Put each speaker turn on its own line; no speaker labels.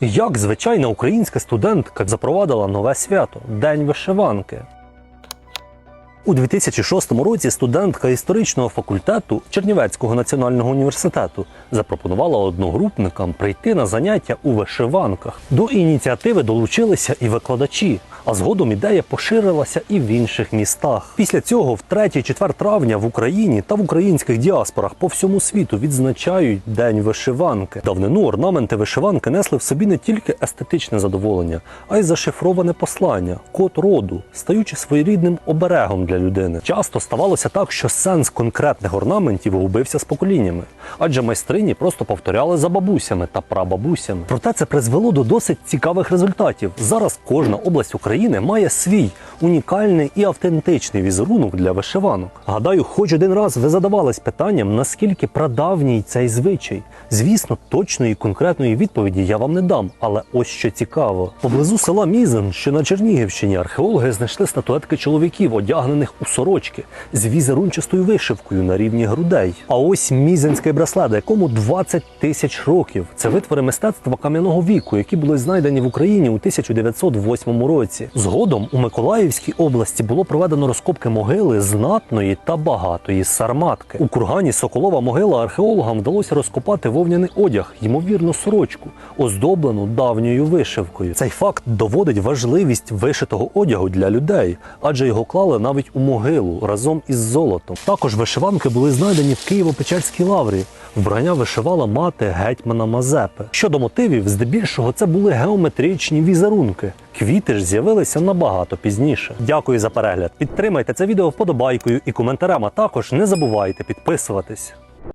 Як звичайна українська студентка запровадила нове свято День вишиванки. У 2006 році студентка історичного факультету Чернівецького національного університету запропонувала одногрупникам прийти на заняття у вишиванках. До ініціативи долучилися і викладачі, а згодом ідея поширилася і в інших містах. Після цього, в 3-4 травня в Україні та в українських діаспорах по всьому світу відзначають День вишиванки. Давнину орнаменти вишиванки несли в собі не тільки естетичне задоволення, а й зашифроване послання, код роду, стаючи своєрідним оберегом для людини. Часто ставалося так, що сенс конкретних орнаментів губився з поколіннями, адже майстрині просто повторяли за бабусями та прабабусями. Проте це призвело до досить цікавих результатів. Зараз кожна область України має свій унікальний і автентичний візерунок для вишиванок. Гадаю, хоч один раз ви задавались питанням, наскільки прадавній цей звичай. Звісно, точної конкретної відповіді я вам не дам, але ось що цікаво. Поблизу села Мізен, що на Чернігівщині, археологи знайшли статуетки чоловіків, одягнених у сорочки з візерунчастою вишивкою на рівні грудей. А ось мізенський браслет, якому 20 тисяч років. Це витвори мистецтва кам'яного віку, які були знайдені в Україні у 1908 році. Згодом у Миколаївській області було проведено розкопки могили знатної та багатої сарматки. У кургані Соколова могила археологам вдалося розкопати вовняний одяг, ймовірно, сорочку, оздоблену давньою вишивкою. Цей факт доводить важливість вишитого одягу для людей, адже його клали навіть у могилу разом із золотом. Також вишиванки були знайдені в Києво-Печерській лаврі. Вбрання вишивала мати гетьмана Мазепи. Щодо мотивів, здебільшого це були геометричні візерунки. Квіти ж з'явилися набагато пізніше. Дякую за перегляд. Підтримайте це відео вподобайкою і коментарем, а також не забувайте підписуватись.